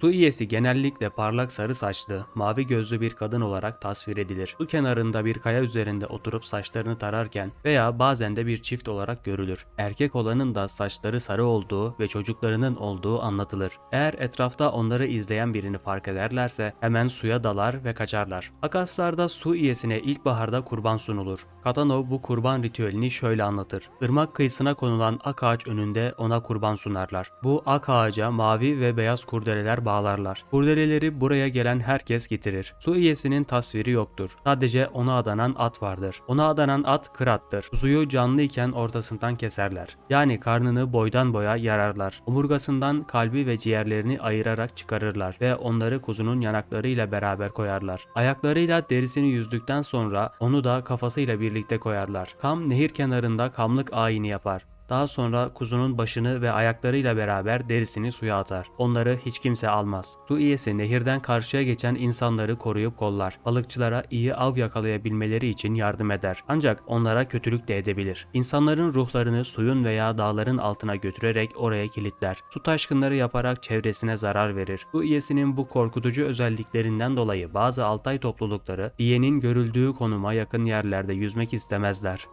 Su iyesi genellikle parlak sarı saçlı, mavi gözlü bir kadın olarak tasvir edilir. Su kenarında bir kaya üzerinde oturup saçlarını tararken veya bazen de bir çift olarak görülür. Erkek olanın da saçları sarı olduğu ve çocuklarının olduğu anlatılır. Eğer etrafta onları izleyen birini fark ederlerse hemen suya dalar ve kaçarlar. Akaslarda su iyesine ilkbaharda kurban sunulur. Katanov bu kurban ritüelini şöyle anlatır. Irmak kıyısına konulan ak ağaç önünde ona kurban sunarlar. Bu ak ağaca mavi ve beyaz kurdeleler bağlarlar. Kurdeleleri buraya gelen herkes getirir. Su iyesinin tasviri yoktur. Sadece ona adanan at vardır. Ona adanan at kırattır. Kuzuyu canlıyken ortasından keserler. Yani karnını boydan boya yararlar. Omurgasından kalbi ve ciğerlerini ayırarak çıkarırlar ve onları kuzunun yanaklarıyla beraber koyarlar. Ayaklarıyla derisini yüzdükten sonra onu da kafasıyla birlikte koyarlar. Kam nehir kenarında kamlık ayini yapar. Daha sonra kuzunun başını ve ayaklarıyla beraber derisini suya atar. Onları hiç kimse almaz. Su iyesi nehirden karşıya geçen insanları koruyup kollar. Balıkçılara iyi av yakalayabilmeleri için yardım eder. Ancak onlara kötülük de edebilir. İnsanların ruhlarını suyun veya dağların altına götürerek oraya kilitler. Su taşkınları yaparak çevresine zarar verir. Su iyesinin bu korkutucu özelliklerinden dolayı bazı Altay toplulukları iyenin görüldüğü konuma yakın yerlerde yüzmek istemezler.